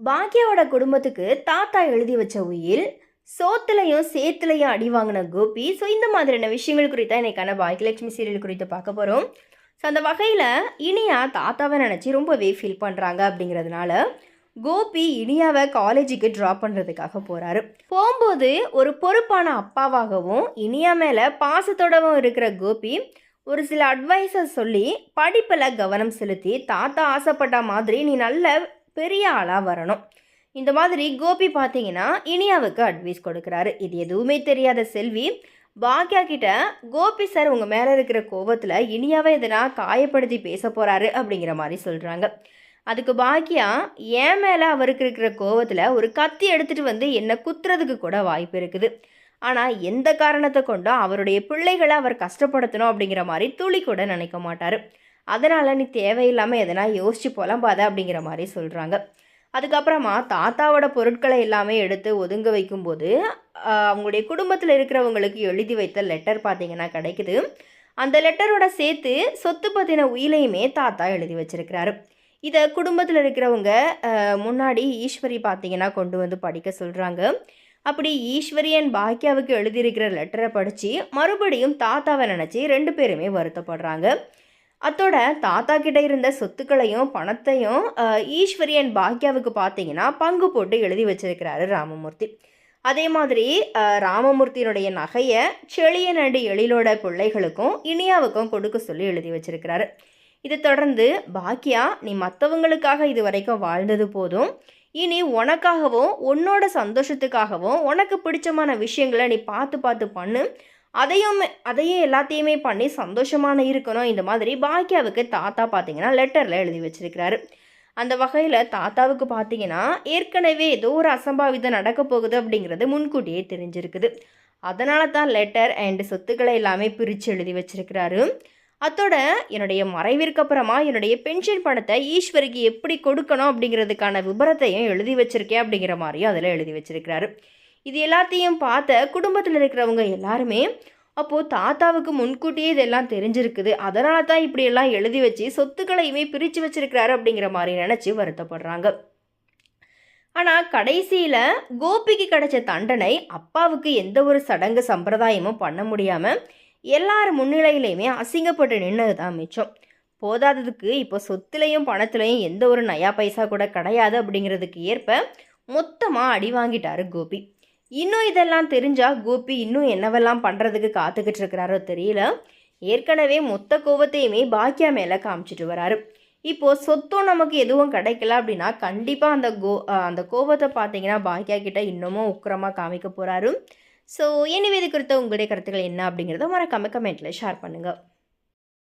பாக்யாவோட குடும்பத்துக்கு தாத்தா எழுதி வச்ச உயில் சோத்துலையும் சேத்துலையும் அடி வாங்கின கோபி. ஸோ இந்த மாதிரியான விஷயங்கள் குறித்தா இன்னைக்கான பாக்கியலட்சுமி சீரியல் குறித்து பார்க்க போகிறோம் ஸோ அந்த வகையில் இனியா தாத்தாவை நினச்சி ரொம்பவே ஃபீல் பண்ணுறாங்க அப்படிங்கிறதுனால கோபி இனியாவை காலேஜுக்கு ட்ராப் பண்ணுறதுக்காக போகிறாரு போகும்போது ஒரு பொறுப்பான அப்பாவாகவும் இனியா மேலே பாசத்தோடவும் இருக்கிற கோபி ஒரு சில அட்வைஸை சொல்லி படிப்பில் கவனம் செலுத்தி தாத்தா ஆசைப்பட்ட மாதிரி நீ நல்ல பெரிய ஆளாக வரணும். இந்த மாதிரி கோபி பார்த்தீங்கன்னா இனியாவுக்கு அட்வைஸ் கொடுக்குறாரு. இது எதுவுமே தெரியாத செல்வி. பாக்யா கிட்ட கோபி சார் உங்கள் மேலே இருக்கிற கோபத்தில் இனியாவை எதனா காயப்படுத்தி பேச போகிறாரு அப்படிங்கிற மாதிரி சொல்கிறாங்க அதுக்கு பாக்கியா என் மேலே அவருக்கு இருக்கிற கோவத்தில் ஒரு கத்தி எடுத்துகிட்டு வந்து என்னை குத்துறதுக்கு கூட வாய்ப்பு இருக்குது. ஆனால் எந்த காரணத்தை கொண்டும் அவருடைய பிள்ளைகளை அவர் கஷ்டப்படுத்தணும் அப்படிங்கிற மாதிரி துளி கூட நினைக்க மாட்டார். அதனால் நீ தேவையில்லாமல் எதனா யோசிச்சு புலம்பாத அப்படிங்கிற மாதிரி சொல்கிறாங்க அதுக்கப்புறமா தாத்தாவோட பொருட்களை எல்லாமே எடுத்து ஒதுங்க வைக்கும்போது அவங்களுடைய குடும்பத்தில் இருக்கிறவங்களுக்கு எழுதி வைத்த லெட்டர் பார்த்தீங்கன்னா கிடைக்குது. அந்த லெட்டரோட சேர்த்து சொத்து பற்றின உயிலையுமே தாத்தா எழுதி வச்சிருக்கிறாரு. இதை குடும்பத்தில் இருக்கிறவங்க முன்னாடி ஈஸ்வரி பார்த்தீங்கன்னா கொண்டு வந்து படிக்க சொல்கிறாங்க அப்படி ஈஸ்வரியன் பாக்கியாவுக்கு எழுதியிருக்கிற லெட்டரை படித்து மறுபடியும் தாத்தாவை நினச்சி ரெண்டு பேருமே வருத்தப்படுறாங்க. அத்தோட தாத்தா கிட்ட இருந்த சொத்துக்களையும் பணத்தையும் ஈஸ்வரி அண்ட் பாக்கியாவுக்கு பார்த்தீங்கன்னா பங்கு போட்டு எழுதி வச்சிருக்கிறாரு ராமமூர்த்தி. அதே மாதிரி ராமமூர்த்தியினுடைய நகையை அண்டு எழிலோட பிள்ளைகளுக்கும் இனியாவுக்கும் கொடுக்க சொல்லி எழுதி வச்சிருக்கிறாரு. இதை தொடர்ந்து பாக்கியா நீ மற்றவங்களுக்காக இது வரைக்கும் வாழ்ந்தது போதும். இனி உனக்காகவும் உன்னோட சந்தோஷத்துக்காகவும் உனக்கு பிடிச்சமான விஷயங்களை நீ பார்த்து பார்த்து பண்ணு. அதையும் அதையும் எல்லாத்தையுமே பண்ணி சந்தோஷமான இருக்கணும். இந்த மாதிரி பாக்கியாவுக்கு தாத்தா பார்த்தீங்கன்னா லெட்டரில் எழுதி வச்சிருக்கிறாரு. அந்த வகையில் தாத்தாவுக்கு பார்த்தீங்கன்னா ஏற்கனவே ஏதோ ஒரு அசம்பாவிதம் நடக்க போகுது அப்படிங்கிறது முன்கூட்டியே தெரிஞ்சிருக்குது. அதனால தான் லெட்டர் அண்ட் சொத்துக்களை எல்லாமே பிரித்து எழுதி வச்சிருக்கிறாரு. அத்தோட என்னுடைய மறைவிற்கு அப்புறமா என்னுடைய பென்ஷன் பணத்தை ஈஸ்வரிக்கு எப்படி கொடுக்கணும் அப்படிங்கிறதுக்கான விபரத்தையும் எழுதி வச்சிருக்கேன் அப்படிங்கிற மாதிரியும் அதில் எழுதி வச்சிருக்கிறாரு. இது எல்லாத்தையும் பார்த்த குடும்பத்தில் இருக்கிறவங்க எல்லாருமே அப்போது தாத்தாவுக்கு முன்கூட்டியே இதெல்லாம் தெரிஞ்சிருக்குது. அதனால தான் இப்படியெல்லாம் எழுதி வச்சு சொத்துக்களையுமே பிரித்து வச்சிருக்கிறாரு அப்படிங்கிற மாதிரி நினச்சி வருத்தப்படுறாங்க. ஆனால் கடைசியில் கோபிக்கு கிடைச்ச தண்டனை அப்பாவுக்கு எந்த ஒரு சடங்கு சம்பிரதாயமும் பண்ண முடியாமல் எல்லார் முன்னிலையிலையுமே அசிங்கப்பட்டு நின்னது தான் மிச்சம். போதாததுக்கு இப்போ சொத்துலையும் பணத்துலையும் எந்த ஒரு நயா பைசா கூட கிடையாது அப்படிங்கிறதுக்கு ஏற்ப மொத்தமாக அடி வாங்கிட்டாரு கோபி. இன்னும் இதெல்லாம் தெரிஞ்சா கோபி இன்னும் என்னவெல்லாம் பண்ணுறதுக்கு காத்துக்கிட்டு இருக்கிறாரோ தெரியல. ஏற்கனவே மொத்த கோவத்தையுமே பாக்கியா மேலே காமிச்சிட்டு வராரு. இப்போ சொத்தும் நமக்கு எதுவும் கிடைக்கல அப்படின்னா கண்டிப்பாக அந்த கோ அந்த கோபத்தை பார்த்தீங்கன்னா பாக்கியா கிட்ட இன்னமும் உக்கிரமாக காமிக்க போகிறாரு ஸோ எனிவே இது குறித்த உங்களுடைய கருத்துக்கள் என்ன அப்படிங்கிறத மறக்காம கமெண்ட்டில் ஷேர் பண்ணுங்கள்